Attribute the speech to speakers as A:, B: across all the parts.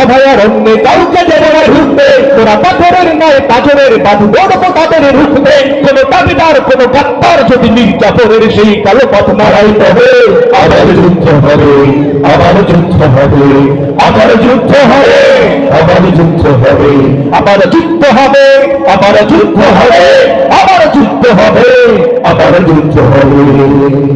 A: অভয়ারণ্যে কাউকে দেবে না ঢুকতে তোরা পাথরের নয় পাথরের বাবু বড় তাদের রুখতে কোন দাবিদার কোন গাত্তার যদি মির্জাপুরের সেই কালো পথ মারাই তবে
B: আবার যুদ্ধ হবে, আবার যুদ্ধ হবে, আবার যুদ্ধ হবে, আবার যুদ্ধ হবে,
A: আবার যুদ্ধ হবে, আবার যুদ্ধ হবে, আবার যুদ্ধ হবে,
B: আবার যুদ্ধ হবে।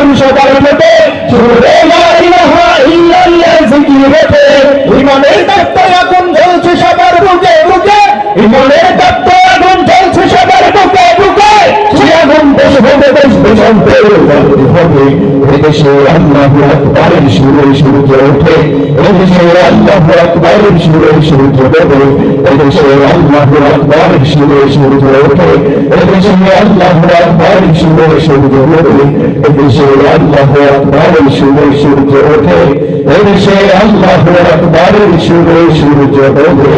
B: ইমানের দত্ত আগুন জ্বলছে সবার বুকে বুকে। সে আগুন দেশ হবে দেশ জ্বলতে হবে এদেশে আল্লাহু আকবরের সুরে সূর্য ওঠে এদেশে আল্লাহু আকবরের সুরে সূর্য ডোবে এদেশে আল্লাহু আকবরের সুরে সূর্য ওঠে এদেশে আল্লাহু আকবরের সুরে সূর্য ডোবে